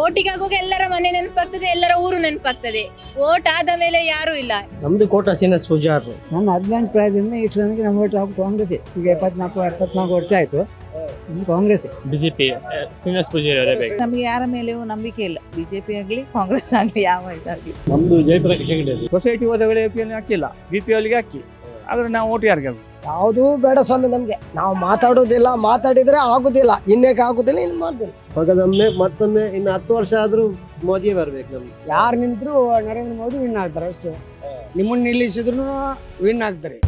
ಓಟಿಗೆ ಆಗುವಾಗ ಎಲ್ಲರ ಮನೆ ನೆನಪಾಗ್ತದೆ ಎಲ್ಲರ ಊರು ನೆನಪಾಗ್ತದೆ. ಓಟ್ ಆದ ಮೇಲೆ ಯಾರು ಇಲ್ಲ. ನಮ್ದು ಕೋಟ ಸಿನಸ್ ಪೂಜಾರು ನನ್ನ ಹದಿನೆಂಟು ಪ್ರಾಯದಿಂದ ಇಷ್ಟು ನನಗೆ ನಮ್ಮ ಓಟ್ ಹಾಕಿ ಕಾಂಗ್ರೆಸ್ ಈಗ ಇಪ್ಪತ್ನಾಲ್ಕು ಎಪ್ಪತ್ನಾಲ್ಕು ವರ್ಷ ಆಯ್ತು. ಕಾಂಗ್ರೆಸ್ ಬಿಜೆಪಿ ಶ್ರೀನಿವಾಸ ಪೂಜಾರಿ ಅವರೇ ಬೇಕು. ನಮಗೆ ಯಾರ ಮೇಲೆಯೂ ನಂಬಿಕೆ ಇಲ್ಲ. ಬಿಜೆಪಿ ಆಗಲಿ ಕಾಂಗ್ರೆಸ್ ಆಗಲಿ ಯಾವ ಇದಾಗಲಿ. ನಮ್ದು ಜಯಪ್ರಕಾಶ್ ಹೆಗಡೆ ಸೊಸೈಟಿ ಹೋದವಳೆ ಹಾಕಿಲ್ಲ. ಬಿ ಪಿ ಎಲ್ಗೆ ಹಾಕಿ. ಆದ್ರೆ ನಾವು ಓಟ್ ಯಾರಿಗೆ? ಯಾವುದೂ ಬೇಡ ಸ್ವಾಮಿ ನಮ್ಗೆ. ನಾವು ಮಾತಾಡೋದಿಲ್ಲ ಮಾತಾಡಿದ್ರೆ ಆಗುದಿಲ್ಲ. ಇನ್ನೇಕೆ ಆಗುದಿಲ್ಲ ಇನ್ನು ಮಾಡುದಿಲ್ಲ. ಮಗದೊಮ್ಮೆ ಮತ್ತೊಮ್ಮೆ ಇನ್ನು ಹತ್ತು ವರ್ಷ ಆದ್ರೂ ಮೋದಿ ಬರ್ಬೇಕು ನಮ್ಗೆ. ಯಾರು ನಿಂತರೂ ನರೇಂದ್ರ ಮೋದಿ ವಿನ್ ಆಗ್ತಾರೆ ಅಷ್ಟೇ. ನಿಮ್ಮನ್ನ ನಿಲ್ಲಿಸಿದ್ರು ವಿನ್ ಆಗ್ತಾರೆ.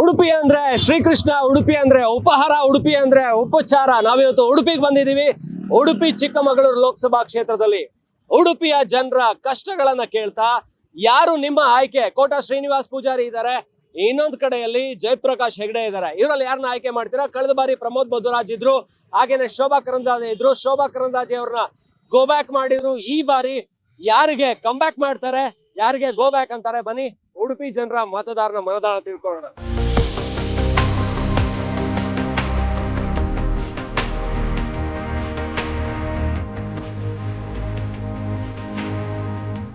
ಉಡುಪಿ ಅಂದ್ರೆ ಶ್ರೀಕೃಷ್ಣ ಉಡುಪಿ ಅಂದ್ರೆ ಉಪಹಾರ ಉಡುಪಿ ಅಂದ್ರೆ ಉಪಚಾರ. ನಾವಿವತ್ತು ಉಡುಪಿಗೆ ಬಂದಿದ್ದೀವಿ. ಉಡುಪಿ ಚಿಕ್ಕಮಗಳೂರು ಲೋಕಸಭಾ ಕ್ಷೇತ್ರದಲ್ಲಿ ಉಡುಪಿಯ ಜನರ ಕಷ್ಟಗಳನ್ನ ಕೇಳ್ತಾ ಯಾರು ನಿಮ್ಮ ಆಯ್ಕೆ? ಕೋಟಾ ಶ್ರೀನಿವಾಸ್ ಪೂಜಾರಿ ಇದ್ದಾರೆ. ಇನ್ನೊಂದು ಕಡೆಯಲ್ಲಿ ಜಯಪ್ರಕಾಶ್ ಹೆಗ್ಡೆ ಇದ್ದಾರೆ. ಇವರಲ್ಲಿ ಯಾರನ್ನ ಆಯ್ಕೆ ಮಾಡ್ತೀರಾ? ಕಳೆದ ಬಾರಿ ಪ್ರಮೋದ್ ಮಧುರಾಜ್ ಇದ್ರು, ಹಾಗೇನೆ ಶೋಭಾ ಕರಂದಾಜೆ ಇದ್ರು. ಶೋಭಾ ಕರಂದಾಜೆ ಅವ್ರನ್ನ ಗೋ ಬ್ಯಾಕ್ ಮಾಡಿದ್ರು. ಈ ಬಾರಿ ಯಾರಿಗೆ ಕಮ್ ಬ್ಯಾಕ್ ಮಾಡ್ತಾರೆ? ಯಾರಿಗೆ ಗೋ ಬ್ಯಾಕ್ ಅಂತಾರೆ? ಬನ್ನಿ, ಉಡುಪಿ ಜನರ ಮತದಾರನ ಮನದಾಳ ತಿಳ್ಕೊಳ್ಳೋಣ.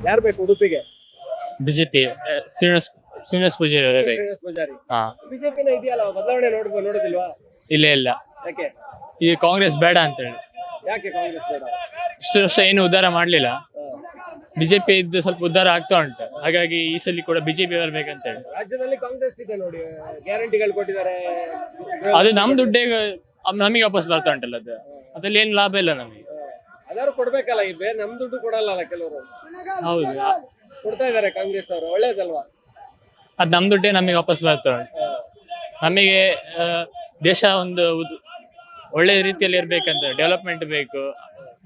ಯಾರು ಬೇಕು ಉಡುಪಿಗೆ? ಬಿಜೆಪಿ ಶ್ರೀನಿವಾಸ ಶ್ರೀನಿವಾಸ ಪೂಜಾರಿ ಅವರೇ ಶ್ರೀನಿವಾಸ್ ಪೂಜಾರಿ. ಹಾ. ಬಿಜೆಪಿನ ಇದೆಯಲ್ಲ ಬದಲಾವಣೆ ನೋಡ್ ನೋಡೋದಿಲ್ವಾ? ಇಲ್ಲ ಇಲ್ಲ. ಯಾಕೆ? ಈ ಕಾಂಗ್ರೆಸ್ ಬೇಡ ಅಂತ ಹೇಳಿ ಯಾಕೆ ಕಾಂಗ್ರೆಸ್ ಬೇಡ? ಇಷ್ಟು ವರ್ಷ ಏನು ಉದ್ಧಾರ ಮಾಡ್ಲಿಲ್ಲ. ಬಿಜೆಪಿ ಇದ್ದು ಸ್ವಲ್ಪ ಉದ್ಧಾರ ಆಗ್ತಾ ಉಂಟು. ಹಾಗಾಗಿ ಈ ಸಲ ಕೂಡ ಬಿಜೆಪಿ ಬರ್ಬೇಕಂತ ಹೇಳಿ ರಾಜ್ಯದಲ್ಲಿ ಕಾಂಗ್ರೆಸ್ ಇದೆ ನೋಡಿ. ಗ್ಯಾರಂಟಿಗಳು ಕೊಟ್ಟಿದ್ದಾರೆ. ಅದು ನಮ್ ದುಡ್ಡೇ ನಮಗೆ ವಾಪಸ್ ಬರ್ತಾ ಉಂಟಲ್ಲ ಅದು. ಅದ್ರಲ್ಲಿ ಏನ್ ಲಾಭ ಇಲ್ಲ ನಮಗೆ. ಅದಾರು ಕೊಡ್ಬೇಕಲ್ಲ ಈ ಬೇರೆ ನಮ್ ದುಡ್ಡು ಕೊಡಲ್ಲ ಕೆಲವರು. ಹೌದು. ಕೊಡ್ತಾ ಇದಾರೆ ಕಾಂಗ್ರೆಸ್ ಅವರು ಒಳ್ಳೇದಲ್ವಾ? ಅದ್ ನಮ್ ದುಡ್ಡೇ ನಮಗೆ ವಾಪಸ್ ಬರ್ತದೆ ನಮಗೆ ಆ, ದೇಶ ಒಂದು ಉದ್- ಒಳ್ಳೆ ರೀತಿಯಲ್ಲಿ ಇರ್ಬೇಕಂತ ಡೆವಲಪ್ಮೆಂಟ್ ಬೇಕು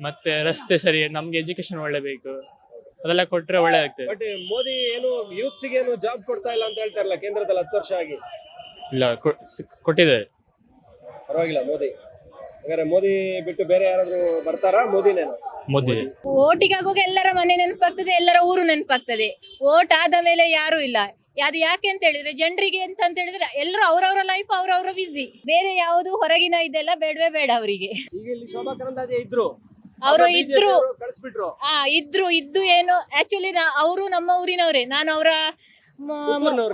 ಮತ್ತೆ ರಸ್ತೆ ಸರಿ ನಮ್ಗೆ ಎಜುಕೇಶನ್ ಒಳ್ಳೆ ಬೇಕು ಅದೆಲ್ಲ ಕೊಟ್ರೆ ಒಳ್ಳೆ ಆಗ್ತದೆ. ಬಟ್ ಮೋದಿ ಏನು ಯೂತ್ಸ್ ಏನು ಜಾಬ್ ಕೊಡ್ತಾ ಇಲ್ಲ ಅಂತ ಹೇಳ್ತಾರಲ್ಲ ಕೇಂದ್ರದಲ್ಲಿ ಹತ್ತು ವರ್ಷ ಆಗಿ? ಇಲ್ಲ ಕೊ- ಸಿಕ್- ಕೊಟ್ಟಿದ್ದಾರೆ. ಪರವಾಗಿಲ್ಲ ಮೋದಿ. ಹಾಗಾದ್ರೆ ಮೋದಿ ಬಿಟ್ಟು ಬೇರೆ ಯಾರಾದ್ರೂ ಬರ್ತಾರಾ? ಮೋದಿನೇನು? ಮೋದಿ. ಓಟಿಗೆ ಆಗುವಾಗ ಎಲ್ಲರ ಮನೆ ನೆನಪಾಗ್ತದೆ ಎಲ್ಲರ ಊರು ನೆನಪಾಗ್ತದೆ. ಓಟ್ ಆದ ಮೇಲೆ ಯಾರು ಇಲ್ಲ. ಅದು ಯಾಕೆ ಅಂತ ಹೇಳಿದ್ರೆ ಜನರಿಗೆ ಅಂತ ಅಂತ ಹೇಳಿದ್ರೆ ಎಲ್ಲರೂ ಅವ್ರವ್ರ ಲೈಫ್ ಅವ್ರವ್ರ ಬಿಸಿ ಬೇರೆ ಯಾವುದು ಹೊರಗಿನ ಇದೆಲ್ಲ ಬೇಡವೇ ಬೇಡ ಅವರಿಗೆ. ಈಗ ಇಲ್ಲಿ ಶೋಭಾ ಕರಂದಾಜೆ ಇದ್ರು. ಅವರು ಇದ್ರು. ಆ ಇದ್ರು ಇದ್ದು ಏನು ಆಕ್ಚುಲಿ ಅವರು ನಮ್ಮ ಊರಿನವರೇ. ನಾನು ಅವರ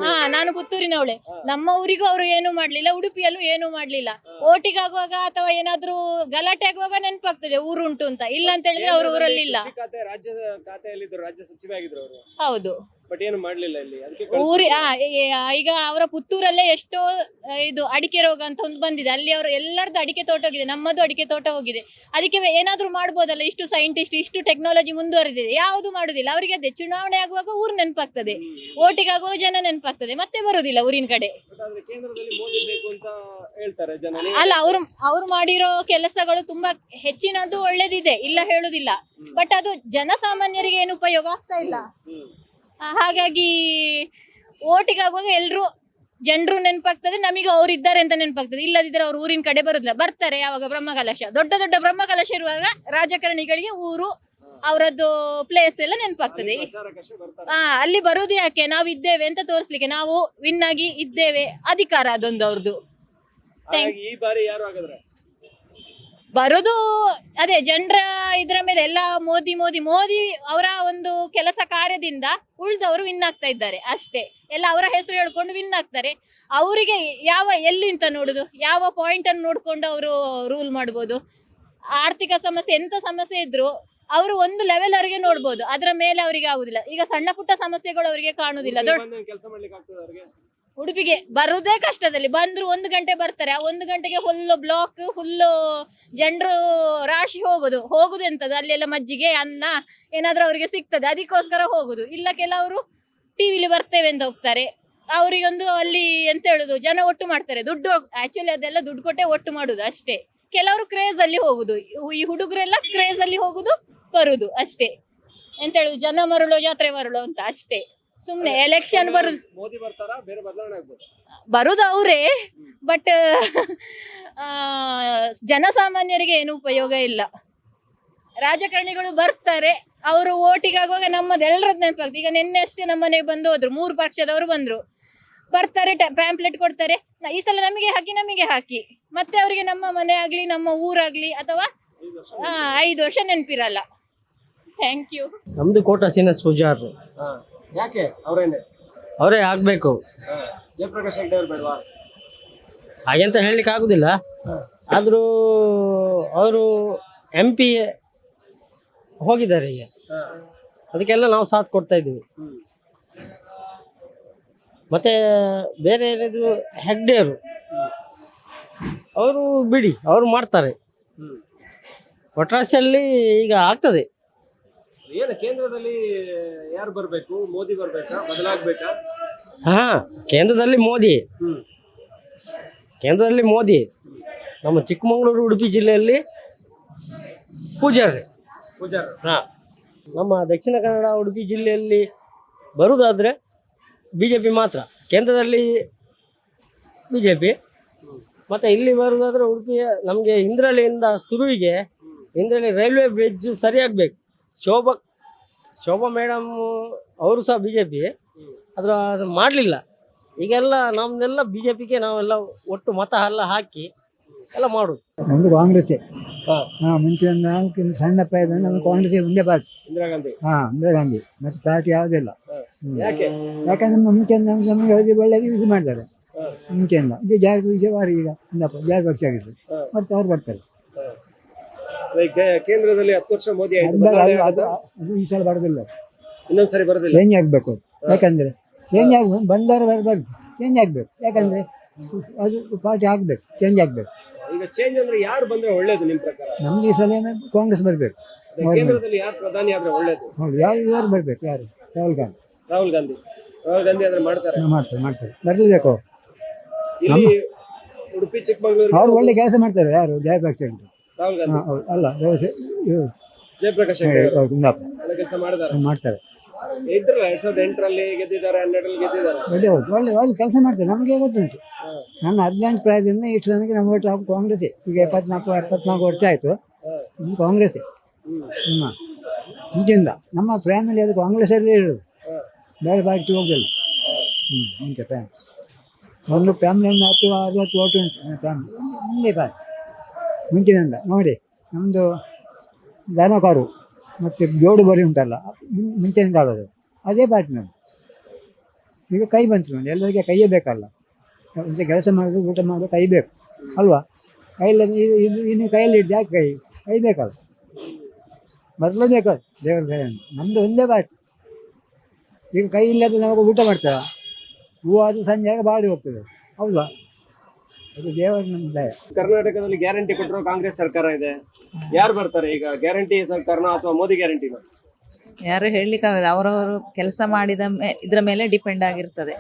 ಹಾ ನಾನು ಪುತ್ತೂರಿನವಳೆ. ನಮ್ಮ ಊರಿಗೂ ಅವರು ಏನು ಮಾಡ್ಲಿಲ್ಲ ಉಡುಪಿಯಲ್ಲೂ ಏನು ಮಾಡ್ಲಿಲ್ಲ. ಓಟಿಗಾಗುವಾಗ ಅಥವಾ ಏನಾದ್ರೂ ಗಲಾಟೆ ಆಗುವಾಗ ನೆನಪಾಗ್ತದೆ ಊರುಂಟು ಅಂತ. ಇಲ್ಲ ಅಂತ ಹೇಳಿದ್ರೆ ಅವ್ರ ಊರಲ್ಲಿ ಇಲ್ಲ ರಾಜ್ಯ ಸಚಿವ ಆಗಿದ್ರು ಅವರು. ಹೌದು. ಬಟ್ ಏನು ಮಾಡ್ಲಿಲ್ಲ ಇಲ್ಲಿ? ಅದಕ್ಕೆ ಊರಿ ಆ, ಈಗ ಅವರ ಪುತ್ತೂರಲ್ಲೇ ಎಷ್ಟೋ ಆ, ಇದು ಅಡಿಕೆ ರೋಗ ಅಂತ ಒಂದು ಬಂದಿದೆ. ಅಲ್ಲಿ ಅವರು ಎಲ್ಲರದ್ದು ಅಡಿಕೆ ತೋಟ ಹೋಗಿದೆ. ನಮ್ಮದು ಅಡಿಕೆ ತೋಟ ಹೋಗಿದೆ. ಅದಕ್ಕೆ ಏನಾದ್ರೂ ಮಾಡ್ಬೋದಲ್ಲ? ಇಷ್ಟು ಸೈಂಟಿಸ್ಟ್ ಇಷ್ಟು ಟೆಕ್ನಾಲಜಿ ಮುಂದುವರೆದಿದೆ. ಯಾವುದು ಮಾಡುದಿಲ್ಲ. ಅವರಿಗೆ ಅದೇ ಚುನಾವಣೆ ಆಗುವಾಗ ಊರು ನೆನಪಾಗ್ತದೆ. ಓಟಿಗಾಗುವ ಜನ ನೆನಪಾಗ್ತದೆ. ಮತ್ತೆ ಬರುದಿಲ್ಲ ಊರಿನ ಕಡೆ. But ಆದ್ರೆ ಕೇಂದ್ರದಲ್ಲಿ ಮೋದಿ ಬೇಕು ಅಂತ ಹೇಳ್ತಾರೆ ಜನ ನೀವು- ಅಲ್ಲ ಅವ್ರು ಅವ್ರು ಮಾಡಿರೋ ಕೆಲಸಗಳು ತುಂಬಾ ಹೆಚ್ಚಿನದು ಒಳ್ಳೇದಿದೆ. ಇಲ್ಲ ಹೇಳುದಿಲ್ಲ. ಬಟ್ ಅದು ಜನಸಾಮಾನ್ಯರಿಗೆ ಏನು ಉಪಯೋಗ ಆಗ್ತಾ ಇಲ್ಲ. ಹ್ಮ್. ಹಾಗಾಗಿ ಓಟಿಗಾಗುವಾಗ ಎಲ್ಲರೂ ಎಲ್ರು ಜನರು ನೆನಪಾಗ್ತದೆ ನಮಗೆ ಅವ್ರು ಇದ್ದಾರೆ ಅಂತ ನೆನಪಾಗ್ತದೆ. ಇಲ್ಲದಿದ್ರೆ ಅವ್ರು ಊರಿನ ಕಡೆ ಬರೋದಿಲ್ಲ. ಬರ್ತಾರೆ ಯಾವಾಗ ಬ್ರಹ್ಮಕಲಶ ದೊಡ್ಡ ದೊಡ್ಡ ಬ್ರಹ್ಮಕಲಶ ಇರುವಾಗ ರಾಜಕಾರಣಿಗಳಿಗೆ ಊರು ಅವರದ್ದು ಪ್ಲೇಸ್ ಎಲ್ಲ ನೆನಪಾಗ್ತದೆ. ಹಾ ಅಲ್ಲಿ ಬರುದು ಯಾಕೆ? ನಾವು ಇದ್ದೇವೆ ಅಂತ ತೋರಿಸ್ಲಿಕ್ಕೆ ನಾವು ವಿನ್ ಆಗಿ ಇದ್ದೇವೆ. ಅಧಿಕಾರ ಅದೊಂದು ಅವ್ರದ್ದು. ಈ ಬಾರಿ ಯಾರು ಬರುದು ಅದೇ ಜನರ ಇದರ ಮೇಲೆ ಎಲ್ಲ ಮೋದಿ ಮೋದಿ ಮೋದಿ ಅವರ ಒಂದು ಕೆಲಸ ಕಾರ್ಯದಿಂದ ಉಳಿದವರು ವಿನ್ ಆಗ್ತಾ ಇದ್ದಾರೆ ಅಷ್ಟೇ. ಎಲ್ಲ ಅವರ ಹೆಸರು ಹೇಳ್ಕೊಂಡು ವಿನ್ ಆಗ್ತಾರೆ. ಅವರಿಗೆ ಯಾವ ಎಲ್ಲಿ ಅಂತ ನೋಡುದು? ಯಾವ ಪಾಯಿಂಟ್ ಅನ್ನು ನೋಡ್ಕೊಂಡು ಅವರು ರೂಲ್ ಮಾಡ್ಬೋದು? ಆರ್ಥಿಕ ಸಮಸ್ಯೆ, ಎಂತ ಸಮಸ್ಯೆ ಇದ್ರು ಅವರು ಒಂದು ಲೆವೆಲ್ ಅವರಿಗೆ ನೋಡ್ಬೋದು. ಅದರ ಮೇಲೆ ಅವರಿಗೆ ಆಗುದಿಲ್ಲ. ಈಗ ಸಣ್ಣ ಪುಟ್ಟ ಸಮಸ್ಯೆಗಳು ಅವರಿಗೆ ಕಾಣುದಿಲ್ಲ. ದೊಡ್ಡ ಉಡುಪಿಗೆ ಬರುದೇ ಕಷ್ಟದಲ್ಲಿ. ಬಂದ್ರು ಒಂದು ಗಂಟೆ ಬರ್ತಾರೆ. ಆ ಒಂದು ಗಂಟೆಗೆ ಫುಲ್ಲು ಬ್ಲಾಕ್ ಫುಲ್ಲು ಜನರು ರಾಶಿ ಹೋಗುದು. ಹೋಗುದು ಎಂಥದ್ದು ಅಲ್ಲೆಲ್ಲ ಮಜ್ಜಿಗೆ, ಅನ್ನ ಏನಾದ್ರೂ ಅವರಿಗೆ ಸಿಗ್ತದೆ. ಅದಕ್ಕೋಸ್ಕರ ಹೋಗುದು. ಇಲ್ಲ ಕೆಲವರು ಟಿವಿಲಿ ಬರ್ತೇವೆ ಅಂತ ಹೋಗ್ತಾರೆ. ಅವರಿಗೊಂದು ಅಲ್ಲಿ ಎಂತ ಹೇಳುದು? ಜನ ಒಟ್ಟು ಮಾಡ್ತಾರೆ. ದುಡ್ಡು ಆಕ್ಚುಲಿ ಅದೆಲ್ಲ ದುಡ್ಡು ಕೊಟ್ಟೆ ಒಟ್ಟು ಮಾಡುದು ಅಷ್ಟೇ. ಕೆಲವರು ಕ್ರೇಜ್ ಅಲ್ಲಿ ಹೋಗುದು. ಈ ಹುಡುಗರೆಲ್ಲ ಕ್ರೇಜ್ ಅಲ್ಲಿ ಹೋಗುದು, ಬರುದು ಅಷ್ಟೇ. ಎಂತ ಹೇಳುದು? ಜನ ಮರಳು, ಜಾತ್ರೆ ಮರಳು ಅಂತ ಅಷ್ಟೇ. ಸುಮ್ನೆ ಎಲೆಕ್ಷನ್ ಬರುದು ಮೋದಿ ಬರ್ತಾರಾ? ಬೇರೆ ಬದಲಾವಣೆ ಆಗ್ಬೋದು. ಬರುದು ಅವರೇ ಬಟ್ ಜನಸಾಮಾನ್ಯರಿಗೆ ಏನು ಉಪಯೋಗ ಇಲ್ಲ. ರಾಜಕಾರಣಿಗಳು ಬರ್ತಾರೆ ಅವರು ಓಟಿಗೆ ಆಗುವಾಗ ನಮ್ಮದು ಎಲ್ಲರದ್ದು ನೆನಪಾಗ್ತದೆ. ಈಗ ನಿನ್ನೆ ಅಷ್ಟೇ ನಮ್ಮ ಮನೆಗೆ ಬಂದು ಹೋದ್ರು ಮೂರು ಪಕ್ಷದವರು ಬಂದ್ರು. ಬರ್ತಾರೆ ಪ್ಯಾಂಪ್ಲೆಟ್ ಕೊಡ್ತಾರೆ. ಈ ಸಲ ನಮಗೆ ಹಾಕಿ ನಮಗೆ ಹಾಕಿ. ಮತ್ತೆ ಅವರಿಗೆ ನಮ್ಮ ಮನೆ ಆಗ್ಲಿ ನಮ್ಮ ಊರಾಗ್ಲಿ ಅಥವಾ ಐದು ವರ್ಷ ನೆನಪಿರಲ್ಲ. ಥ್ಯಾಂಕ್ ಯು ನಮ್ದು ಕೋಟ ಸೀನಸ್ ಪೂಜಾರ್ ಯಾಕೆ? ಅವರೇನೆ ಅವರೇ ಆಗ್ಬೇಕು. ಜಯಪ್ರಕಾಶ್ ಹೆಗ್ಡೆ ಅವ್ರು ಬೇಡವಾ? ಹಾಗೆಂತ ಹೇಳಲಿಕ್ಕೆ ಆಗುದಿಲ್ಲ. ಆದರೂ ಅವರು ಎಂ ಪಿ ಹೋಗಿದ್ದಾರೆ ಈಗ. ಅದಕ್ಕೆಲ್ಲ ನಾವು ಸಾಥ್ ಕೊಡ್ತಾ ಇದ್ದೀವಿ. ಮತ್ತೆ ಬೇರೆ ಏನಿದ್ರು ಹೆಗ್ಡೆಯವರು ಅವರು ಬಿಡಿ ಅವರು ಮಾಡ್ತಾರೆ. ಒಟ್ರಾಸಿಯಲ್ಲಿ ಈಗ ಆಗ್ತದೆ. ಏನು ಕೇಂದ್ರದಲ್ಲಿ ಯಾರು ಬರಬೇಕು? ಮೋದಿ ಬರಬೇಕಾ? ಬದಲಾಗ್ಬೇಕಾ? ಹಾ ಕೇಂದ್ರದಲ್ಲಿ ಮೋದಿ. ಹ್ಮ್. ಕೇಂದ್ರದಲ್ಲಿ ಮೋದಿ. ನಮ್ಮ ಚಿಕ್ಕಮಗಳೂರು ಉಡುಪಿ ಜಿಲ್ಲೆಯಲ್ಲಿ ಪೂಜಾರಿ. ಪೂಜಾರ್. ಹಾ. ನಮ್ಮ ದಕ್ಷಿಣ ಕನ್ನಡ ಉಡುಪಿ ಜಿಲ್ಲೆಯಲ್ಲಿ ಬರುವುದಾದ್ರೆ ಬಿ ಜೆ ಪಿ ಮಾತ್ರ. ಕೇಂದ್ರದಲ್ಲಿ ಬಿ ಜೆ ಪಿ ಮತ್ತು ಇಲ್ಲಿ ಬರುವುದಾದ್ರೆ ಉಡುಪಿ ನಮಗೆ ಇಂದ್ರಳ್ಳಿಯಿಂದ ಸುರುವಿಗೆ ಇಂದ್ರಳ್ಳಿ ರೈಲ್ವೆ ಬ್ರಿಡ್ಜ್ ಸರಿಯಾಗಬೇಕು. ಶೋಭಾ ಶೋಭಾ ಮೇಡಮ್ ಅವರು ಸಹ ಬಿ ಜೆ ಪಿ ಅದ್ರ ಅದು ಮಾಡಲಿಲ್ಲ. ಈಗೆಲ್ಲ ನಮ್ದೆಲ್ಲ ಬಿ ಜೆ ಪಿಗೆ ನಾವೆಲ್ಲ ಒಟ್ಟು ಮತ ಎಲ್ಲ ಹಾಕಿ ಎಲ್ಲ ಮಾಡೋದು. ನಮ್ದು ಕಾಂಗ್ರೆಸ್. ಹಾ. ಮುಂಚೆ ನಾಲ್ಕು ಸಣ್ಣ ಪ್ರಾಯದಲ್ಲಿ ನಮ್ಗೆ ಕಾಂಗ್ರೆಸ್ ಒಂದೇ ಪಾರ್ಟಿ ಇಂದಿರಾ ಗಾಂಧಿ. ಹಾ ಇಂದಿರಾ ಗಾಂಧಿ. ಮತ್ತೆ ಪಾರ್ಟಿ ಯಾವುದಿಲ್ಲ ಇಲ್ಲ. ಯಾಕೆ? ಯಾಕಂದ್ರೆ ಮುಂಚೆ ನಮ್ಗೆ ಒಳ್ಳೆದು ಇದು ಮಾಡ್ತಾರೆ. ಮುಂಚೆಯಿಂದ. ಇದು ಜಾರಿ ವಿಷಯವಾರಿ ಈಗ. ಜಾರಿ ಪಕ್ಷ ಆಗಿರ್ತದೆ ಮತ್ತೆ ಅವ್ರು ಬರ್ತಾರೆ. ಕೇಂದ್ರದಲ್ಲಿ ಹತ್ತು ವರ್ಷ ಮೋದಿ ಆಯ್ತು. ಈ ಸಲ ಬರೋದಿಲ್ಲ. ಇನ್ನೊಂದ್ಸರಿ ಬರೋದಿಲ್ಲ. ಚೇಂಜ್ ಆಗಬೇಕು. ಯಾಕಂದ್ರೆ ಚೇಂಜ್ ಆಗ ಬಂದವರು ಬರಬಾರ್ದು ಚೇಂಜ್ ಆಗಬೇಕು. ಯಾಕಂದ್ರೆ ಅದು ಪಾರ್ಟಿ ಆಗಬೇಕು. ಚೇಂಜ್ ಆಗಬೇಕು. ಈಗ ಚೇಂಜ್ ಅಂದ್ರೆ ಯಾರು ಬಂದ್ರೆ ಒಳ್ಳೇದು ನಿಮ್ ಪ್ರಕಾರ? ನಮ್ಗೆ ಈ ಸಲ ಕಾಂಗ್ರೆಸ್ ಬರಬೇಕು. ಕೇಂದ್ರದಲ್ಲಿ ಯಾರು ಪ್ರಧಾನಿ ಆದ್ರೆ ಒಳ್ಳೇದು? ಹೌದು. ಯಾರು ಇವರು ಬರಬೇಕು. ಯಾರು? ರಾಹುಲ್ ಗಾಂಧಿ. ರಾಹುಲ್ ಗಾಂಧಿ. ರಾಹುಲ್ ಗಾಂಧಿ ಆದ್ರೆ ಮಾಡ್ತಾರೆ. ಮಾಡ್ತಾರೆ ಮಾಡ್ತಾರೆ. ಬರಲೇಬೇಕು ಉಡುಪಿ ಚಿಕ್ಕಮಗಳೂರು ಅವ್ರು ಒಳ್ಳೆ ಕೆಲಸ ಮಾಡ್ತಾರೆ. ಯಾರು? ಉಂಟು ರಾಹುಲ್ ಗಾಂಧಿ? ಹೌದು. ಅಲ್ಲ ವ್ಯವಸ್ಥೆ ಇವ್ರು, ಜಯಪ್ರಕಾಶ್ ಅವರು. ಕೆಲಸ ಮಾಡ್ತಾರೆ. ಇದ್ರಲ್ಲ ಎರಡ್ ಸಾವಿರದ ಎಂಟರಲ್ಲಿ ಗೆದ್ದಿದ್ದಾರೆ ಹನ್ನೆರಡರಲ್ಲಿ ಗೆದ್ದಿದ್ದಾರೆ. ಒಳ್ಳೆ ಹೌದು. ಒಳ್ಳೆ ಒಳ್ಳೆ ಕೆಲಸ ಮಾಡ್ತಾರೆ. ನಮಗೆ ಗೊತ್ತುಂಟು. ನನ್ನ ಹದಿನೆಂಟು ಪ್ರಾಯದಿಂದ ಇಷ್ಟು ನನಗೆ ನಮ್ಮ ಓಟ್ ಹಾಕಿ ಕಾಂಗ್ರೆಸ್ ಈಗ ಎಪ್ಪತ್ನಾಲ್ಕು ಎಪ್ಪತ್ನಾಲ್ಕು ವರ್ಷ ಆಯ್ತು. ಇನ್ನು ಕಾಂಗ್ರೆಸ್ ಹ್ಞೂ ಮುಂಚೆಯಿಂದ ನಮ್ಮ ಫ್ಯಾಮಿಲಿ ಅದು ಕಾಂಗ್ರೆಸ್ ಅಲ್ಲಿ ಇರೋದು ಬೇರೆ ಪಾರ್ಟಿ ಹೋಗಿಲ್ಲ ಹ್ಞೂ ಮುಂಚೆ ಫ್ಯಾಮಿಲಿ ಒಂದು ಫ್ಯಾಮಿಲಿ ಹತ್ತು ಅರವತ್ತು ಓಟು ಉಂಟು ಫ್ಯಾಮಿಲಿ. ಮುಂದೆ ಪಾರ್ಟಿ. ಮುಂಚಿನಿಂದ. ನೋಡಿ ನಮ್ಮದು ದನ ಕಾರು ಮತ್ತು ಜೋಡು ಬರಿ ಉಂಟಲ್ಲ ಮುಂಚಿನಿಂದ ಮುಂಚಿನ ಕಾಲದ ಅದೇ ಪಾರ್ಟಿ ನಮ್ಮದು ಈಗ ಕೈ ಬಂತು ನೋಡಿ, ಎಲ್ಲರಿಗೆ ಕೈಯೇ ಬೇಕಲ್ಲ. ಮತ್ತೆ ಕೆಲಸ ಮಾಡೋದು, ಊಟ ಮಾಡೋದು ಕೈ ಬೇಕು, ಅಲ್ವಾ? ಕೈಯಲ್ಲಿ ಇನ್ನು ಕೈಯಲ್ಲಿ ಹಿಡ್ದು ಯಾಕೆ ಕೈ? ಕೈ ಬೇಕಲ್ಲ. ಬರಲೇಬೇಕು ದೇವ್ರ ಕೈಯನ್ನು ನಮ್ಮದು ಒಂದೇ ಬಾಟ್ ಈಗ ಕೈ ಇಲ್ಲದೆ ನಮಗೆ ಊಟ ಮಾಡ್ತೇವೆ ಹೂವು ಅದು ಸಂಜೆ ಬಾಡಿ ಹೋಗ್ತದೆ ಹೌದಾ ಅದು ದೇವರ ನಮ್ಮ ದಯ ಕರ್ನಾಟಕದಲ್ಲಿ ಗ್ಯಾರಂಟಿ ಕೊಟ್ಟರೋ ಕಾಂಗ್ರೆಸ್ ಸರ್ಕಾರ ಇದೆ. ಯಾರು ಬರ್ತಾರೆ ಈಗ? ಗ್ಯಾರಂಟಿ ಸರ್ಕಾರನ ಅಥವಾ ಮೋದಿ ಗ್ಯಾರಂಟಿನ ಯಾರು ಹೇಳಲಿಕ್ಕಾಗಲ್ಲ. ಅವರವರು ಕೆಲಸ ಮಾಡಿದ ಮೇ ಇದ್ರ ಮೇಲೆ ಡಿಪೆಂಡ್ ಆಗಿರ್ತದೆ.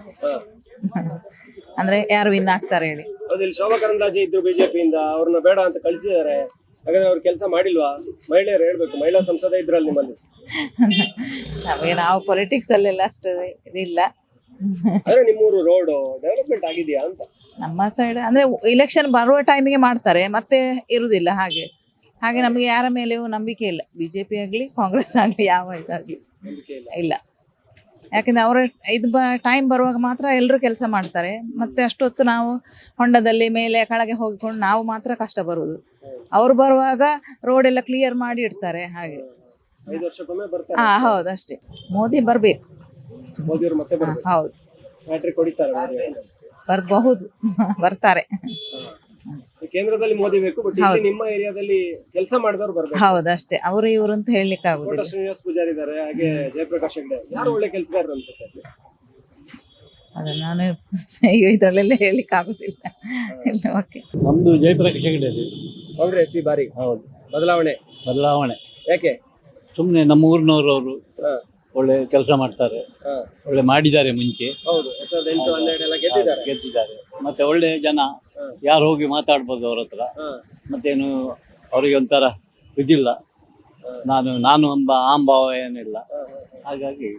ಅಂದ್ರೆ ಯಾರು ವಿನ್ ಆಗ್ತಾರೆ ಹೇಳಿ. ಅದ್ರಲ್ಲಿ ಶೋಭಾ ಕರಂದ್ಲಾಜೆ ಇದ್ರು ಬಿಜೆಪಿಯಿಂದ ಅವ್ರನ್ನ ಬೇಡ ಅಂತ ಕಳಿಸಿದ್ದಾರೆ. ಹಾಗಾದ್ರೆ ಅವ್ರು ಕೆಲಸ ಮಾಡಿಲ್ವಾ? ಮಹಿಳೆಯರು ಹೇಳ್ಬೇಕು ಮಹಿಳಾ ಸಂಸದ ಇದ್ರಲ್ಲಿ ನಿಮ್ಮಲ್ಲಿ. ನಮಗೆ ನಾವು ಪೊಲಿಟಿಕ್ಸ್ ಅಲ್ಲೆಲ್ಲ ಅಷ್ಟು ಇದಿಲ್ಲ. ಅಂದ್ರೆ ನಿಮ್ಮೂರು ರೋಡ್ ಡೆವಲಪ್ಮೆಂಟ್ ಆಗಿದೆಯಾ ಅಂತ? ನಮ್ಮ ಸೈಡ್ ಅಂದ್ರೆ ಇಲೆಕ್ಷನ್ ಬರುವ ಟೈಮಿಗೆ ಮಾಡ್ತಾರೆ ಮತ್ತೆ ಇರುವುದಿಲ್ಲ ಹಾಗೆ. ಹಾಗೆ ನಮಗೆ ಯಾರ ಮೇಲೆಯೂ ನಂಬಿಕೆ ಇಲ್ಲ. ಬಿಜೆಪಿ ಆಗಲಿ ಕಾಂಗ್ರೆಸ್ ಆಗಲಿ ಯಾವ ಇದಾಗಲಿ. ಇಲ್ಲ. ಯಾಕಂದ್ರೆ ಅವರ ಇದು ಬ ಟೈಮ್ ಬರುವಾಗ ಮಾತ್ರ ಎಲ್ಲರೂ ಕೆಲಸ ಮಾಡ್ತಾರೆ. ಮತ್ತೆ ಅಷ್ಟೊತ್ತು ನಾವು ಹೊಂಡದಲ್ಲಿ ಮೇಲೆ ಕೆಳಗೆ ಹೋಗಿಕೊಂಡು ನಾವು ಮಾತ್ರ ಕಷ್ಟ ಬರುವುದು. ಅವರು ಬರುವಾಗ ರೋಡ್ ಎಲ್ಲ ಕ್ಲಿಯರ್ ಮಾಡಿ ಇಡ್ತಾರೆ ಹಾಗೆ. ಹಾಂ ಹೌದು ಅಷ್ಟೇ. ಮೋದಿ ಬರ್ಬೇಕು. ಹೌದು. ಬರಬಹುದು. ಬರ್ತಾರೆ. ಕೇಂದ್ರದಲ್ಲಿ ಮೋದಿ ಬೇಕು ಬಟ್ ಇಲ್ಲಿ ನಿಮ್ಮ ಏರಿಯಾದಲ್ಲಿ ಕೆಲಸ ಮಾಡಿದವರು ಬರ್ಬೇಕು. ಹೌದು ಅಷ್ಟೇ. ಅವರು ಇವರು ಅಂತ ಹೇಳಲಿಕ್ಕೆ ಕೋಟ ಆಗುದಿಲ್ಲ ಶ್ರೀನಿವಾಸ್ ಪೂಜಾರಿ ಇದ್ದಾರೆ ಹಾಗೆ ಜಯಪ್ರಕಾಶ್ ಹೆಗ್ಡೆ. ಯಾರು ಒಳ್ಳೆ ಕೆಲಸಗಾರರು ಅನ್ಸುತ್ತೆ ಅದು ನಾನು ಇದರಲ್ಲೆಲ್ಲ ಹೇಳಲಿಕ್ಕೆ ಆಗುದಿಲ್ಲ. ಇಲ್ಲ ಓಕೆ ನಮ್ದು ಜಯಪ್ರಕಾಶ್ ಹೆಗಡೆ ಕಾಂಗ್ರೆಸ್ ಈ ಬಾರಿ. ಹೌದು. ಬದಲಾವಣೆ. ಬದಲಾವಣೆ. ಯಾಕೆ? ಸುಮ್ಮನೆ ನಮ್ಮ ಊರಿನವರು ಹಾ. ಒಳ್ಳೆ ಕೆಲಸ ಮಾಡ್ತಾರೆ. ಒಳ್ಳೆ ಮಾಡಿದ್ದಾರೆ ಮುಂಚೆ. ಹೌದು ಎರಡ್ ಸಾವಿರದ ಎಂಟು ಹನ್ನೆರಡು ಎಲ್ಲ ಗೆದ್ದಿದ್ದಾರೆ. ಗೆದ್ದಿದ್ದಾರೆ. ಮತ್ತೆ ಒಳ್ಳೆ ಜನ. ಯಾರು ಹೋಗಿ ಮಾತಾಡ್ಬೋದು ಅವ್ರ ಹತ್ರ. ಮತ್ತೇನು ಅವರಿಗೆ ಒಂಥರ ಇದಿಲ್ಲ. ನಾನು ನಾನು ಎಂಬ ಆಂಭಾವ ಏನಿಲ್ಲ. ಹಾಗಾಗಿ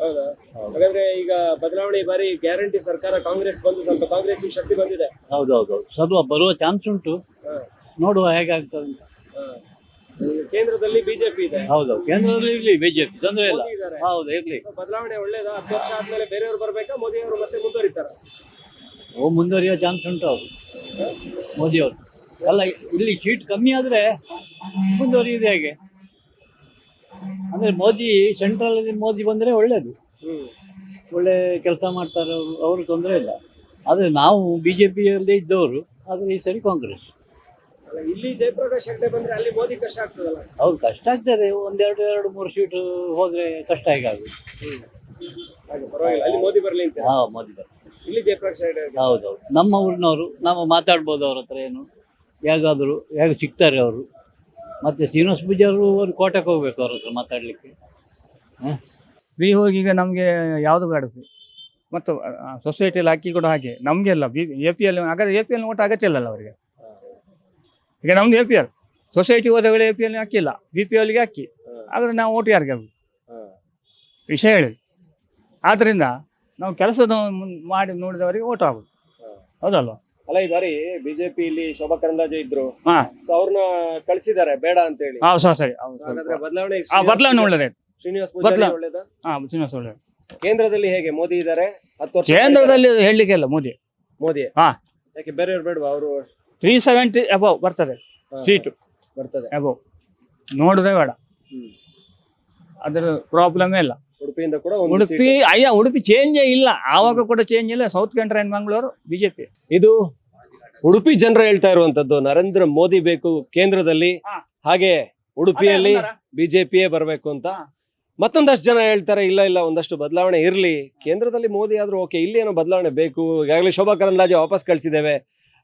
ಹೌದಾ? ಹಾಗಾದ್ರೆ ಈಗ ಬದಲಾವಣೆ ಬಾರಿ ಗ್ಯಾರಂಟಿ ಸರ್ಕಾರ ಕಾಂಗ್ರೆಸ್ ಬಂದು ಸ್ವಲ್ಪ ಕಾಂಗ್ರೆಸ್ ಶಕ್ತಿ ಬಂದಿದೆ. ಹೌದೌದು. ಸ್ವಲ್ಪ ಬರುವ ಚಾನ್ಸ್ ಉಂಟು. ನೋಡುವ ಹೇಗಾಗ್ತದೆ ಅಂತ. ಕೇಂದ್ರದಲ್ಲಿ ಬಿಜೆಪಿ ಇದೆ. ಹೌದು ಕೇಂದ್ರದಲ್ಲಿ ಇರ್ಲಿ ಬಿಜೆಪಿ ತೊಂದರೆ ಇಲ್ಲ. ಮೋದಿ ಇದ್ದಾರೆ. ಹೌದು ಇರ್ಲಿ. ಬದಲಾವಣೆ ಒಳ್ಳೇದಾ? ಹತ್ತು ವರ್ಷ ಆದ್ಮೇಲೆ ಬೇರೆಯವರು ಬರ್ಬೇಕಾ? ಮೋದಿ ಅವರು ಮತ್ತೆ ಮುಂದುವರಿತಾರ. ಓ ಮುಂದುವರಿಯೋ ಚಾನ್ಸ್ ಉಂಟು ಅವರು. ಮೋದಿ ಅವರು ಅಲ್ಲ ಇಲ್ಲಿ ಸೀಟ್ ಕಮ್ಮಿ ಆದ್ರೆ ಮುಂದುವರಿಯುದು ಹೇಗೆ? ಅಂದ್ರೆ ಮೋದಿ ಸೆಂಟ್ರಲ್ ಮೋದಿ ಬಂದ್ರೆ ಒಳ್ಳೇದು. ಒಳ್ಳೆ ಕೆಲಸ ಮಾಡ್ತಾರೆ ಅವರು ಅವರು ತೊಂದರೆ ಇಲ್ಲ. ಆದ್ರೆ ನಾವು ಬಿಜೆಪಿಯಲ್ಲಿ ಇದ್ದವರು ಆದ್ರೆ ಈ ಸರಿ ಕಾಂಗ್ರೆಸ್. ಇಲ್ಲಿ ಜಯಪ್ರಕಾಶ್ ಹೆಗ್ಡೆ ಬಂದ್ರೆ ಅಲ್ಲಿ ಮೋದಿ ಕಷ್ಟ ಆಗ್ತದಲ್ಲ? ಹೌದು ಕಷ್ಟ ಆಗ್ತದೆ. ಒಂದೆರಡು ಎರಡು ಮೂರು ಸೀಟ್ ಹೋದ್ರೆ ಕಷ್ಟ ಹಾಗೆ ಪರವಾಗಿಲ್ಲ. ಅಲ್ಲಿ ಮೋದಿ ಬರ್ಲಿ ಅಂತ? ಹಾ ಮೋದಿ ಬರ್ತಾರೆ. ಇಲ್ಲಿ ಜಯಪ್ರಕಾಶ್ ಹೆಗ್ಡೆ ಹೌದು ಹೌದೌದು ನಮ್ಮ ಊರಿನವರು ನಾವು ಮಾತಾಡ್ಬೋದು ಅವ್ರ ಹತ್ರ ಏನು? ಹೇಗಾದರೂ ಹೇಗೆ ಸಿಗ್ತಾರೆ ಅವರು? ಮತ್ತೆ ಶ್ರೀನಿವಾಸ ಪೂಜಾರು ಒಂದು ಕೋಟೆಗೆ ಹೋಗ್ಬೇಕು ಅವ್ರ ಹತ್ರ ಮಾತಾಡ್ಲಿಕ್ಕೆ. ಬಿ ಹೋಗಿ ಈಗ ನಮಗೆ ಯಾವುದು ಬೇಡ ಫ್ರೀ ಮತ್ತು ಸೊಸೈಟಿಯಲ್ಲಿ ಅಕ್ಕಿ ಕೂಡ ಹಾಗೆ. ನಮಗೆ ಅಲ್ಲ ಬಿ ಎ ಪಿ ಎಲ್ ಹಾಗಾದ್ರೆ ಎ ಪಿ ಎಲ್ ಓಟ್ ಅಗತ್ಯ ಇಲ್ಲಲ್ಲ ಅವರಿಗೆ? ಈಗ ನಮ್ದು ಪಿ ಎಲ್ ಸೊಸೈಟಿ ಹೋದ ವೇಳೆ ಪಿ ಎಲ್ ಅಕ್ಕಿಲ್ಲ ಬಿ ಪಿ ಎಲ್ಗೆ ಅಕ್ಕಿ ಆದ್ರೆ ನಾವು ಓಟ್ ಯಾರಿಗೆ ಅದು ವಿಷಯ ಹೇಳಿ ಆದ್ದರಿಂದ ನಾವು ಕೆಲಸದ ಮಾಡಿ ನೋಡಿದವರಿಗೆ ಓಟ್ ಆಗುದು ಹೌದಲ್ವಾ? ಅಲ್ಲ ಈ ಬಾರಿ ಬಿಜೆಪಿ ಇಲ್ಲಿ ಶೋಭಾ ಕರಂದಾಜೆ ಇದ್ರು. ಅವ್ರನ್ನ ಕಳಿಸಿದ್ದಾರೆ ಬೇಡ ಅಂತ ಹೇಳಿ ಸರಿ ಬದಲಾವಣೆ ಬದಲಾವಣೆ ಒಳ್ಳೆದೇ. ಶ್ರೀನಿವಾಸ್ ಪೂಜಾರಿ ಒಳ್ಳೇದಾ? ಹಾಂ ಶ್ರೀನಿವಾಸ ಒಳ್ಳೆ ಕೇಂದ್ರದಲ್ಲಿ ಹೇಗೆ? ಮೋದಿ ಇದ್ದಾರೆ ಹತ್ತು ವರ್ಷ ಕೇಂದ್ರದಲ್ಲಿ ಹೇಳಲಿಕ್ಕೆ ಇಲ್ಲ ಮೋದಿ. ಮೋದಿ. ಹಾ. ಯಾಕೆ ಬೇರೆಯವ್ರು ಬೇಡವಾ? ಅವರು ತ್ರೀ ಸೆವೆಂಟಿ ಅಬೌವ್ ಬರ್ತದೆ ಸೀಟು ಬರ್ತದೆ. ಅಬೌವ್ ನೋಡುದೇ ಬೇಡ. ಅದ್ರ ಪ್ರಾಬ್ಲಮೇ ಇಲ್ಲ. ಉಡುಪಿಯಿಂದ ಕೂಡ ಒಂದು ಉಡುಪಿ. ಅಯ್ಯ ಉಡುಪಿ ಚೇಂಜೇ ಇಲ್ಲ. ಆವಾಗ ಕೂಡ ಚೇಂಜ್ ಇಲ್ಲ. South country and Mangaluru BJP ಇದು ಉಡುಪಿ ಜನರು ಹೇಳ್ತಾ ಇರುವಂತದ್ದು ನರೇಂದ್ರ ಮೋದಿ ಬೇಕು ಕೇಂದ್ರದಲ್ಲಿ ಹಾ. ಹಾಗೆ ಉಡುಪಿಯಲ್ಲಿ ಬಿಜೆಪಿಯೇ ಬರಬೇಕು ಅಂತ. ಹಾ. ಮತ್ತೊಂದಷ್ಟು ಜನ ಹೇಳ್ತಾರೆ ಇಲ್ಲ ಇಲ್ಲ ಒಂದಷ್ಟು ಬದಲಾವಣೆ ಇರಲಿ. ಕೇಂದ್ರದಲ್ಲಿ ಮೋದಿ ಆದ್ರೂ ಓಕೆ ಇಲ್ಲಿ ಏನೋ ಬದಲಾವಣೆ ಬೇಕು. ಈಗಾಗಲೇ ಶೋಭಾ ಕರಂದ್ಲಾಜೆ ವಾಪಸ್ ಕಳಿಸಿದ್ದೇವೆ.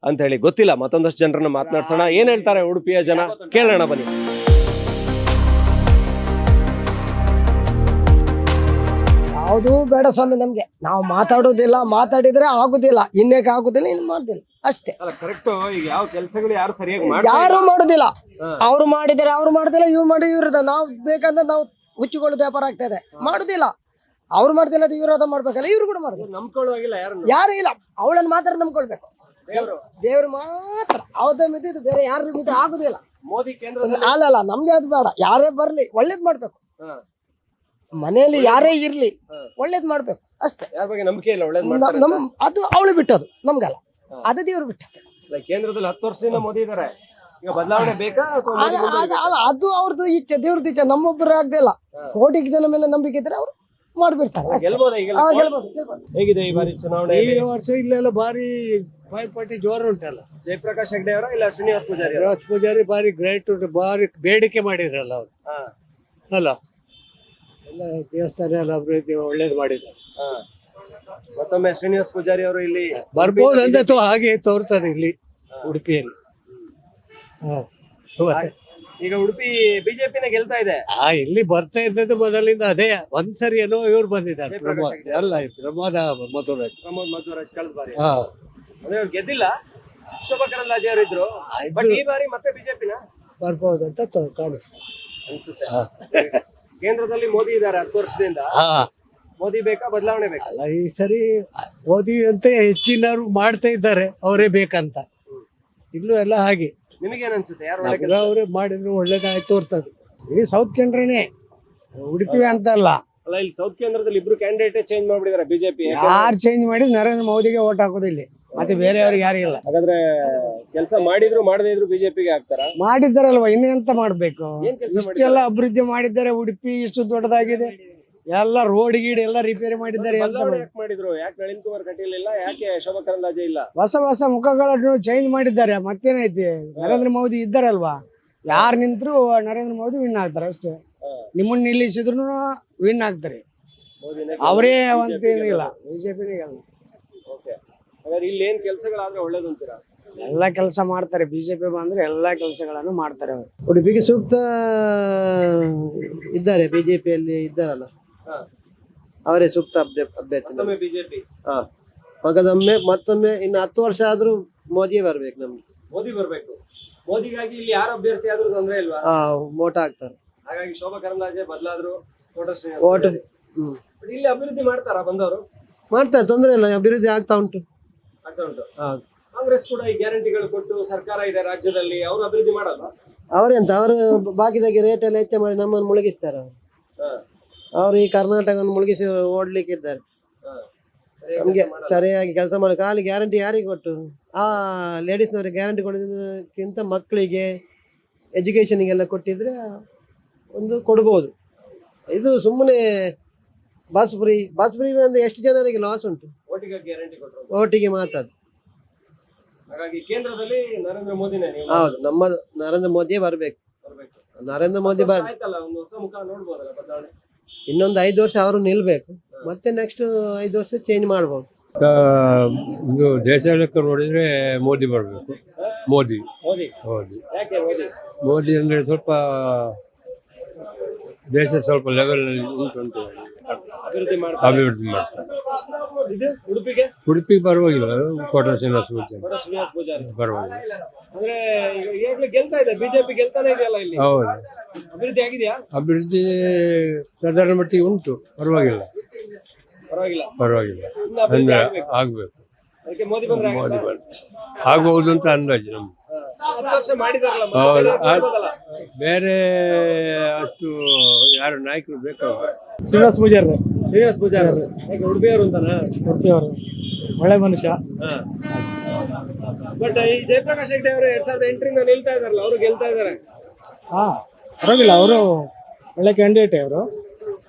ಅಂತ ಹೇಳಿ ಗೊತ್ತಿಲ್ಲ ಮತ್ತೊಂದಷ್ಟು ಜನರನ್ನ ಮಾತನಾಡ್ಸೋಣ. ಏನ್ ಹೇಳ್ತಾರೆ ಉಡುಪಿಯ ಜನ? ಕೇಳೋಣ ಬನ್ನಿ. ಯಾವುದು ಬೇಡ ಸ್ವಾಮಿ ನಮ್ಗೆ. ನಾವು ಮಾತಾಡೋದಿಲ್ಲ ಮಾತಾಡಿದ್ರೆ ಆಗುದಿಲ್ಲ ಇನ್ನೇಕೆ ಆಗುದಿಲ್ಲ ಇನ್ನು ಮಾಡುದಿಲ್ಲ. ಅಷ್ಟೇ. ಅಲ್ಲ ಕರೆಕ್ಟ್ ಈಗ ಯಾವ ಕೆಲಸಗಳು ಯಾರು ಸರಿಯಾಗಿ ಯಾರು ಮಾಡುದಿಲ್ಲ. ಅವ್ರು ಮಾಡಿದರೆ ಅವ್ರು ಮಾಡುದಿಲ್ಲ ಇವ್ರು ಮಾಡಿ ಇವ್ರದ ನಾವು ಬೇಕಂದ್ರೆ ನಾವು ಹುಚ್ಚಿಕೊಳ್ಳೋದು ವ್ಯಾಪಾರ ಆಗ್ತಾ ಇದೆ. ಮಾಡುದಿಲ್ಲ. ಅವ್ರು ಮಾಡ್ದಿಲ್ಲ ಅದು ವಿರೋಧ ಮಾಡ್ಬೇಕಲ್ಲ ಇವ್ರು ಕೂಡ ಮಾಡುದಿಲ್ಲ ನಂಬ್ಕೊಳ್ಳುವಾಗಿಲ್ಲ ಯಾರನ್ನು? ಯಾರು ಇಲ್ಲ. ಅವಳನ್ನ ಮಾತ್ರ ನಂಬ್ಕೊಳ್ಬೇಕು. ದೇವ್ರು. ಮಾತ್ರ. ಮಾತ್ರ ಮಿತಿ ಇದು ಬೇರೆ ಯಾರ ಮಿತಿ ಆಗುದಿಲ್ಲ. ಮೋದಿ ಕೇಂದ್ರದಲ್ಲಿ ಅಲ್ಲ ಅಲ್ಲ ನಮ್ಗೆ ಅದು ಬೇಡ. ಯಾರೇ ಬರ್ಲಿ ಒಳ್ಳೇದ್ ಮಾಡ್ಬೇಕು. ಹಾ. ಮನೆಯಲ್ಲಿ ಯಾರೇ ಇರ್ಲಿ. ಒಳ್ಳೇದ್ ಮಾಡ್ಬೇಕು ಅಷ್ಟೇ. ಯಾರ ಬಗ್ಗೆ ನಂಬಿಕೆ ಇಲ್ಲ ಒಳ್ಳೇದ್ ಮಾಡ್ತಾರೆ ನಮ್ ಅದು ಅವಳು ಬಿಟ್ಟದು ನಮ್ಗಲ್ಲ. ಅದು ದೇವ್ರು ಬಿಟ್ಟದ್ದು. ಅಲ್ಲ, ಕೇಂದ್ರದಲ್ಲಿ ಹತ್ತು ವರ್ಷದಿಂದ ಮೋದಿ ಇದಾರೆ. ಈಗ ಬದಲಾವಣೆ ಬೇಕಾ ಅಥವಾ ಮೋದಿ ಅಲ್ಲ, ಅದು ಅಲ್ಲ, ಅದು ಅವ್ರದ್ದು ಇಚ್ಛೆ ದೇವ್ರದ್ದು ಇಚ್ಛೆ ನಮ್ಮೊಬ್ಬರು ಆಗ್ದಿಲ್ಲ ಕೋಟಿಗೆ ಜನ ಮೇಲೆ ನಂಬಿಕೆ ಇದ್ರೆ ಅವ್ರು ಮಾಡ್ಬಿಡ್ತಾರೆ. ಅಷ್ಟೇ. ಗೆಲ್ಬೋದಾ ಈಗೆಲ್ಲ? ಹಾ, ಗೆಲ್ಬೋದು, ಗೆಲ್ಬೋದು. ಹೇಗಿದೆ ಈ ಬಾರಿ ಚುನಾವಣೆ ಈ ವರ್ಷ ಇಲ್ಲೆಲ್ಲ ಭಾರಿ ಪೈಪೋಟಿ ಜೋರು ಉಂಟಲ್ಲ. ಜಯಪ್ರಕಾಶ್ ಹೆಗ್ಡೆ ಅವರ ಇಲ್ಲ ಶ್ರೀನಿವಾಸ್ ಪೂಜಾರಿ ಅವರ? ರಾಜ್ ಪೂಜಾರಿ ಬಾರಿ ಗ್ರೇಟ್ ಉಂಟು ಬಾರಿ ಬೇಡಿಕೆ ಮಾಡಿದ್ರಲ್ಲ ಅವರು. ಹಾ. ಅಲ್ಲ ಎಲ್ಲ ದೇವಸ್ಥಾನ ಎಲ್ಲ ಅಭಿವೃದ್ಧಿ ಒಳ್ಳೇದು ಮಾಡಿದ್ದಾರೆ. ಹಾ. ಮತ್ತೊಮ್ಮೆ ಶ್ರೀನಿವಾಸ್ ಪೂಜಾರಿ ಅವರು ಇಲ್ಲಿ ಬರ್ಬೋದು ಅಂದ್ರೆ ತೋ ಹಾಗೆ ತೋರ್ತದೆ ಇಲ್ಲಿ ಉಡುಪಿಯಲ್ಲಿ. ಹಾ ಮತ್ತೆ ಈಗ ಉಡುಪಿ ಬಿಜೆಪಿನ ಗೆಲ್ತಾ ಇದೆ? ಆ ಇಲ್ಲಿ ಬರ್ತಾ ಇದ್ದದ್ದು ಮೊದಲಿಂದ ಅದೇ. ಒಂದ್ಸರಿ ಏನೋ ಇವ್ರು ಬಂದಿದ್ದಾರೆ ಪ್ರಮೋದ್. ಅಲ್ಲ ಪ್ರಮೋದ ಮಧುರಾಜ್. ಪ್ರಮೋದ್ ಮಧ್ವರಾಜ್ ಕಳೆದ ಬಾರಿ ಹಾ. ಅಂದ್ರೆ ಅವ್ರು ಗೆದ್ದಿಲ್ಲ. ಶೋಭಾ ಕರಂದ್ಲಾಜೆ ಅವರು ಇದ್ರು. ಬಟ್ ಈ ಬಾರಿ ಮತ್ತೆ ಬಿಜೆಪಿನ ಬರ್ಬೋದು ಅಂತ ಕಾಣಿಸ್ತದೆ ಅನ್ಸುತ್ತೆ. ಕೇಂದ್ರದಲ್ಲಿ ಮೋದಿ ಇದ್ದಾರೆ ಹತ್ತು ವರ್ಷದಿಂದ. ಹಾ. ಮೋದಿ ಬೇಕಾ ಬದಲಾವಣೆ ಬೇಕಾ? ಅಲ್ಲ ಈ ಸರಿ ಮೋದಿ ಅಂತ ಹೆಚ್ಚಿನವ್ರು ಮಾಡ್ತಾ ಇದ್ದಾರೆ ಅವರೇ ಬೇಕಂತ. ಇಲ್ಲೂ ಎಲ್ಲ ಹಾಗೆ. ನಿಮಗೇನ್ ಅನ್ಸುತ್ತೆ ಯಾರು ಒಳ್ಳೆ ನಮ್ಗೆ ಕೆಲ್ಸ- ಅವರೇ ಮಾಡಿದ್ರು ಒಳ್ಳೇದಾಯ್ತು ತೋರ್ತದೆ. ಈ ಸೌತ್ ಕೇಂದ್ರನೇ ಉಡುಪಿ ಅಂತ ಅಲ್ಲ ಅಲ್ಲ ಇಲ್ಲಿ ಸೌತ್ ಕೇಂದ್ರದಲ್ಲಿ ಇಬ್ರು ಕ್ಯಾಂಡಿಡೇಟ್ ಚೇಂಜ್ ಮಾಡ್ಬಿಟ್ಟಿದ್ದಾರೆ ಬಿಜೆಪಿ ಯಾರು ಚೇಂಜ್ ಮಾಡಿ ನರೇಂದ್ರ ಮೋದಿಗೆ ಓಟ್ ಹಾಕೋದಿಲ್ಲ. ಮತ್ತೆ ಬೇರೆಯವ್ರಿಗೆ ಯಾರು ಇಲ್ಲ. ಹಾಗಾದ್ರೆ ಕೆಲಸ ಮಾಡಿದ್ರು ಮಾಡದೇ ಇದ್ರು ಬಿಜೆಪಿಗೆ ಹಾಕ್ತಾರ? ಮಾಡಿದ್ದಾರಲ್ವಾ ಇನ್ನೆಂತ ಮಾಡ್ಬೇಕು? ಏನ್ ಕೆಲ್ಸ ಇಷ್ಟೆಲ್ಲ ಅಭಿವೃದ್ಧಿ ಮಾಡಿದ್ದಾರೆ ಉಡುಪಿ ಇಷ್ಟು ದೊಡ್ಡದಾಗಿದೆ. ಎಲ್ಲ ರೋಡ್ ಗೀಡ್ ಎಲ್ಲ ರಿಪೇರಿ ಮಾಡಿದ್ದಾರೆ ಎಂತ ಬದಲಾವಣೆ ಮಾಡಿ- ಯಾಕೆ ಮಾಡಿದ್ರು? ಯಾಕೆ ನಳಿನ್ ಕುಮಾರ್ ಕಟೀಲ್ ಇಲ್ಲ ಯಾಕೆ ಶೋಭಾ ಕರಂದಾಜೆ ಇಲ್ಲ? ಹೊಸ ಹೊಸ ಮುಖಗಳನ್ನು ಚೇಂಜ್ ಮಾಡಿದ್ದಾರೆ ಮತ್ತೇನೈತಿ ನರೇಂದ್ರ ಮೋದಿ ಇದ್ದಾರಲ್ವಾ? ಯಾರು ನಿಂತ್ರು ನರೇಂದ್ರ ಮೋದಿ ವಿನ್ ಆಗ್ತಾರೆ ಅಷ್ಟೇ. ನಿಮ್ಮನ್ನ ನಿಲ್ಲಿಸಿದ್ರು ವಿನ್ ಆಗ್ತಾರೆ. ಮೋದಿನೇ ಅವರೇ ಅಂತ ಏನೂ ಇಲ್ಲ ಬಿಜೆಪಿನೇ Okay. ಹಾಗಾದ್ರೆ ಇಲ್ಲಿ ಏನ್ ಕೆಲಸಗಳಾದ್ರೆ ಒಳ್ಳೇದು ಅಂತೀರಾ? ಎಲ್ಲ ಕೆಲಸ ಮಾಡ್ತಾರೆ. ಬಿಜೆಪಿ ಬಂದ್ರೆ ಎಲ್ಲಾ ಕೆಲಸಗಳನ್ನು ಮಾಡ್ತಾರೆ ಅವರು. ಉಡುಪಿಗೆ ಸೂಕ್ತ ಇದ್ದಾರೆ ಬಿಜೆಪಿಯಲ್ಲಿ ಇದ್ದಾರಲ್ಲ? ಹಾ. ಅವರೇ ಸೂಕ್ತ ಅಭ್ಯ- ಅಭ್ಯರ್ಥಿ ನಮ್ಗೆ. ಮತ್ತೊಮ್ಮೆ ಬಿಜೆಪಿ. ಮಗದೊಮ್ಮೆ ಮತ್ತೊಮ್ಮೆ ಇನ್ನು ಹತ್ತು ವರ್ಷ ಆದ್ರೂ ಮೋದಿ ಬರ್ಬೇಕು ನಮ್ಗೆ. ಮೋದಿ ಬರ್ಬೇಕು. ಮೋದಿಗಾಗಿ ಇಲ್ಲಿ ಯಾರು ಅಭ್ಯರ್ಥಿ ಆದ್ರೂ ತೊಂದ್ರೆ ಇಲ್ವಾ? ಆ ಮೋಟ ಆಗ್ತಾರೆ ಹಾಗಾಗಿ ಶೋಭಾ ಕರಂದ್ಲಾಜೆ ಬದಲಾದ್ರು ಹ್ಮ್. ಇಲ್ಲಿ ಅಭಿವೃದ್ಧಿ ಮಾಡ್ತಾರಾ ಬಂದವರು? ಮಾಡ್ತಾರೆ ತೊಂದ್ರೆ ಇಲ್ಲ ಅಭಿವೃದ್ಧಿ ಆಗ್ತಾ ಉಂಟು. ಆಗ್ತಾ ಉಂಟು ಕಾಂಗ್ರೆಸ್ ಕೂಡ ಈ ಗ್ಯಾರಂಟಿಗಳು ಕೊಟ್ಟು ಸರ್ಕಾರ ಇದೆ ರಾಜ್ಯದಲ್ಲಿ ಅವರು ಅಭಿವೃದ್ಧಿ ಮಾಡಲ್ಲ ಅವರೆಂತ ಅವರು ಬಾಕಿದಾಗೆ ರೇಟ್ ಎಲ್ಲ ಹೆಚ್ಚು ಮಾಡಿ ನಮ್ಮನ್ನು ಮುಳುಗಿಸ್ತಾರೆ ಅವರು. ಅವರು ಈ ಕರ್ನಾಟಕವನ್ನು ಮುಳುಗಿಸಿ ಓಡ್ಲಿಕ್ಕೆ ಇದ್ದಾರೆ ನಮ್ಗೆ ಸರಿಯಾಗಿ ಕೆಲಸ ಮಾಡಿ. ಖಾಲಿ ಗ್ಯಾರಂಟಿ ಯಾರಿಗೆ ಕೊಟ್ಟು? ಆ ಲೇಡೀಸ್ನವ್ರಿಗೆ ಗ್ಯಾರಂಟಿ ಕೊಡೋದಕ್ಕಿಂತ ಮಕ್ಕಳಿಗೆ ಎಜುಕೇಷನಿಗೆಲ್ಲ ಕೊಟ್ಟಿದ್ರೆ ಒಂದು ಕೊಡ್ಬೋದು. ಇದು ಸುಮ್ಮನೆ ಬಸ್ ಫ್ರೀ ಬಸ್ ಫ್ರೀ ಅಂದ್ರೆ ಎಷ್ಟು ಜನರಿಗೆ ಲಾಸ್ ಉಂಟು? ಓಟಿಗೆ ಗ್ಯಾರಂಟಿ ಕೊಟ್ಟರು ಓಟಿಗೆ ಮಾತ್ರ ಅದು. ಹಾಗಾಗಿ ಕೇಂದ್ರದಲ್ಲಿ ನರೇಂದ್ರ ಮೋದಿನೇ ನೀವು. ಹೌದು ನಮ್ಮ ನರೇಂದ್ರ ಮೋದಿಯೇ ಬರಬೇಕು. ಬರ್ಬೇಕು. ನರೇಂದ್ರ ಮೋದಿ ಬರ್ ಆಯ್ತಲ್ಲ ಒಂದು ಹೊಸ ಮುಖ ನೋಡ್ಬೋದಲ್ಲ ಬದಲಾವಣೆ? ಇನ್ನೊಂದು ಐದು ವರ್ಷ ಅವರು ನಿಲ್ಬೇಕು. ಮತ್ತೆ ನೆಕ್ಸ್ಟ್ ಐದು ವರ್ಷ ಚೇಂಜ್ ಮಾಡ್ಬೋದು. ಇದು ದೇಶ ಲೆಕ್ಕ ನೋಡಿದ್ರೆ ಮೋದಿ ಬರಬೇಕು. ಮೋದಿ. ಮೋದಿ. ಮೋದಿ. ಯಾಕೆ ಮೋದಿ? ಮೋದಿ ಅಂದ್ರೆ ಸ್ವಲ್ಪ ದೇಶ ಸ್ವಲ್ಪ ಲೆವೆಲ್ ಉಂಟು ಅಂತ ಹೇಳಿ. ಅಭಿವೃದ್ಧಿ ಮಾಡ್ತಾರೆ. ಅಭಿವೃದ್ಧಿ ಮಾಡ್ತಾರೆ. ಇದು ಉಡುಪಿಗೆ? ಉಡುಪಿ ಪರವಾಗಿಲ್ಲ ಕೋಟ ಶ್ರೀನಿವಾಸ ಪೂಜೆ ಬಡ ಶ್ರೀನಿವಾಸ ಪೂಜಾರಿ. ಪರವಾಗಿಲ್ಲ. ಅಂದ್ರೆ ಈಗ ಈಗಾಗ್ಲೇ ಗೆಲ್ತಾ ಇದೆ ಬಿಜೆಪಿ ಗೆಲ್ತಾನೆ ಇದೆಯಲ್ಲ ಇಲ್ಲಿ? ಹೌದು. ಅಭಿವೃದ್ಧಿ ಆಗಿದೆಯಾ? ಅಭಿವೃದ್ಧಿ ಸಾಧಾರಣ ಮಟ್ಟಿಗೆ ಉಂಟು ಪರವಾಗಿಲ್ಲ. ಪರವಾಗಿಲ್ಲ. ಪರವಾಗಿಲ್ಲ. ಇನ್ನು ಅಭಿವೃದ್ಧಿ ಅಂದ್ರೆ ಆಗ್ಬೇಕು. ಆಗ್ಬೇಕು. ಅದಕ್ಕೆ ಮೋದಿ ಬಂದ್ರೆ ಮೋದಿ? ಬಂದ್ರೆ ಆಗ್ಬಹುದು ಅಂತ ಅಂದಾಜು ನಮ್ಗೆ ಹೌದು. ಬೇರೆ ಅಷ್ಟು ಯಾರು ನಾಯಕರು ಬೇಕಾಗ ಶ್ರೀನಿವಾಸ ಪೂಜಾರ. ಶ್ರೀನಿವಾಸ ಪೂಜಾರ. ಉಡುಪಿಯವರು ಅಂತಾನ? ಉಡುಪಿಯವರು. ಒಳ್ಳೆ ಮನುಷ್ಯ. ಬಟ್ ಈ ಜಯಪ್ರಕಾಶ್ ಹೆಗ್ಡೆ ಅವರು ಎರಡ್ ಸಾವಿರದ ಎಂಟರಿಂದ ನಿಲ್ತಾ ಇದಾರಲ್ಲ ಅವರು ಗೆಲ್ತಾ ಇದಾರೆ ಹಾ ಪರವಾಗಿಲ್ಲ ಅವರು ಒಳ್ಳೆ ಕ್ಯಾಂಡಿಡೇಟ್ ಅವರು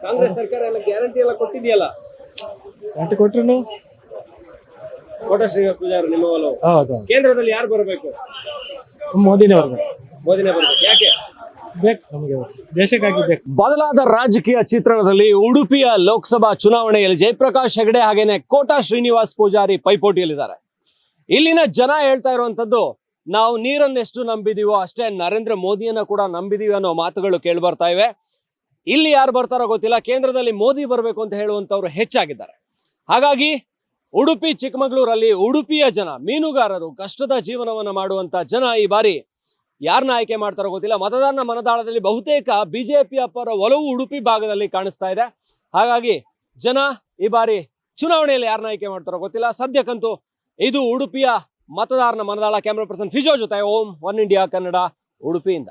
ಕಾಂಗ್ರೆಸ್ ಸರ್ಕಾರ ಎಲ್ಲ ಗ್ಯಾರಂಟಿ ಎಲ್ಲ ಕೊಟ್ಟಿದೆಯಲ್ಲ? ಗ್ಯಾರಂಟಿ ಕೊಟ್ರು ಕೋಟ ಶ್ರೀನಿವಾಸ ಪೂಜಾರಿ ನಿಮ್ಮ ಒಲವು. ಹೌದು. ಕೇಂದ್ರದಲ್ಲಿ ಯಾರು ಬರಬೇಕು? ಮೋದಿನೇ ಮೋದಿನೇ ಬರಬೇಕು. ಯಾಕೆ? ಬೇಕು ನಮಗೆ. ದೇಶಕ್ಕಾಗಿ ಬೇಕು. ಬದಲಾದ ರಾಜಕೀಯ ಚಿತ್ರಣದಲ್ಲಿ ಉಡುಪಿಯ ಲೋಕಸಭಾ ಚುನಾವಣೆಯಲ್ಲಿ ಜಯಪ್ರಕಾಶ್ ಹೆಗಡೆ ಹಾಗೇನೆ ಕೋಟಾ ಶ್ರೀನಿವಾಸ್ ಪೂಜಾರಿ ಪೈಪೋಟಿಯಲ್ಲಿದ್ದಾರೆ. ಇಲ್ಲಿನ ಜನ ಹೇಳ್ತಾ ಇರುವಂತದ್ದು ನಾವು ನೀರನ್ನ ಎಷ್ಟು ನಂಬಿದೀವೋ ಅಷ್ಟೇ ನರೇಂದ್ರ ಮೋದಿಯನ್ನ ಕೂಡ ನಂಬಿದೀವಿ ಅನ್ನೋ ಮಾತುಗಳು ಕೇಳಿ ಬರ್ತಾ ಇವೆ. ಇಲ್ಲಿ ಯಾರು ಬರ್ತಾರೋ ಗೊತ್ತಿಲ್ಲ. ಕೇಂದ್ರದಲ್ಲಿ ಮೋದಿ ಬರಬೇಕು ಅಂತ ಹೇಳುವಂತವ್ರು ಹೆಚ್ಚಾಗಿದ್ದಾರೆ. ಹಾಗಾಗಿ ಉಡುಪಿ ಚಿಕ್ಕಮಗಳೂರಲ್ಲಿ ಉಡುಪಿಯ ಜನ, ಮೀನುಗಾರರು ಕಷ್ಟದ ಜೀವನವನ್ನು ಮಾಡುವಂತ ಜನ ಈ ಬಾರಿ. ಯಾರನ್ನ ಆಯ್ಕೆ ಮಾಡ್ತಾರೋ ಗೊತ್ತಿಲ್ಲ. ಮತದಾರನ ಮನದಾಳದಲ್ಲಿ ಬಹುತೇಕ ಬಿಜೆಪಿಯ ಪರ ಒಲವು ಉಡುಪಿ ಭಾಗದಲ್ಲಿ ಕಾಣಿಸ್ತಾ ಇದೆ. ಹಾಗಾಗಿ ಜನ ಈ ಬಾರಿ ಚುನಾವಣೆಯಲ್ಲಿ ಯಾರನ್ನ ಆಯ್ಕೆ ಮಾಡ್ತಾರೋ ಗೊತ್ತಿಲ್ಲ. ಸದ್ಯಕ್ಕಂತೂ ಇದು ಉಡುಪಿಯ ಮತದಾರನ ಮನದಾಳ, ಕ್ಯಾಮ್ರಾ ಪರ್ಸನ್ ಫಿಜೋ ಜೊತೆ ಓಂ, ಒನ್ ಇಂಡಿಯಾ ಕನ್ನಡ, ಉಡುಪಿಯಿಂದ.